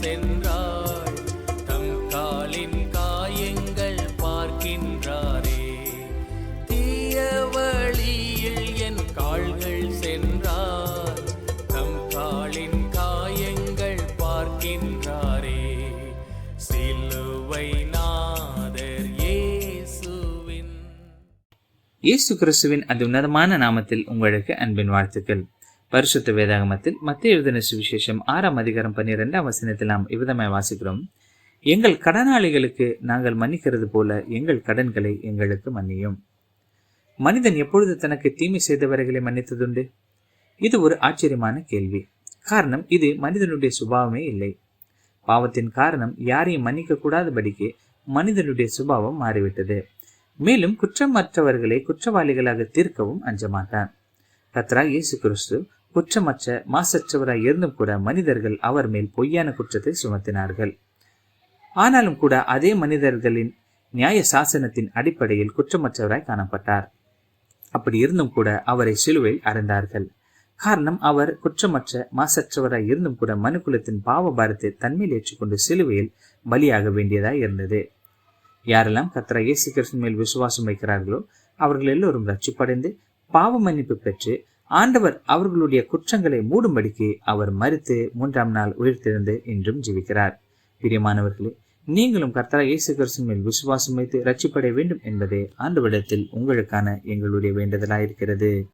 சென்றாள். தம் காலின் காயங்கள் பார்க்கின்றாரே. தீய வழியில் என் கால்கள் சென்றார் தம் காலின் காயங்கள் பார்க்கின்றாரே. சிலுவை நாதர் இயேசுவின். இயேசு கிறிஸ்துவின் அது உன்னதமான நாமத்தில் உங்களுக்கு அன்பின் வாழ்த்துக்கள். பரிசுத்த வேதாகமத்தில் மத்திய எழுதின சுவிசேஷம் ஆறாம் அதிகாரம் பன்னிரெண்டாம் வசனத்தில் நாம் இவ்விதமாய் வாசிக்கிறோம். எங்கள் கடனாளிகளுக்கு நாங்கள் மன்னிக்கிறது போல எங்கள் கடன்களை எங்களுக்கு மன்னியும். மனிதன் எப்பொழுது தனக்கு தீமை செய்தவர்களை மன்னித்ததுண்டு? இது ஒரு ஆச்சரியமான கேள்வி. காரணம் இது மனிதனுடைய சுபாவமே இல்லை. பாவத்தின் காரணம் யாரையும் மன்னிக்க கூடாதபடிக்கு மனிதனுடைய சுபாவம் மாறிவிட்டது. மேலும் குற்றமற்றவர்களை குற்றவாளிகளாக தீர்க்கவும் அஞ்சமாட்டான். கத்ரா இயேசு கிறிஸ்து குற்றமற்ற மாசற்றவராய் இருந்தும் கூட மனிதர்கள் அவர் மேல் பொய்யான குற்றத்தை சுமத்தினார்கள். ஆனாலும் கூட அதே மனிதர்களின் நியாய சாசனத்தின் அடிப்படையில் குற்றமற்றவராய் காணப்பட்டார். அப்படி இருந்தும் கூட அவரை சிலுவையில் அறைந்தார்கள் காரணம் அவர் குற்றமற்ற மாசற்றவராய் இருந்தும் கூட மனுக்குலத்தின் பாவ பாரத்தை தன்மையில் ஏற்றுக்கொண்டு சிலுவையில் பலியாக வேண்டியதாய் இருந்தது. யாரெல்லாம் கத்திர இயேசு கிருஷ்ணன் மேல் விசுவாசம் வைக்கிறார்களோ அவர்கள் எல்லோரும் ரட்சிப்படைந்து பாவ மன்னிப்பு பெற்று ஆண்டவர் அவர்களுடைய குற்றங்களை மூடும்படிக்கு அவர் மறுத்து மூன்றாம் நாள் உயிர்த்தெழுந்து இன்றும் ஜீவிக்கிறார். பிரியமானவர்களே நீங்களும் கர்த்தரா இயேசு கிறிஸ்துவின் மேல் விசுவாசம் வைத்து ரட்சிப்படைய வேண்டும் என்பதே ஆண்டவரிடத்தில் உங்களுக்கான எங்களுடைய வேண்டுதலாயிருக்கிறது.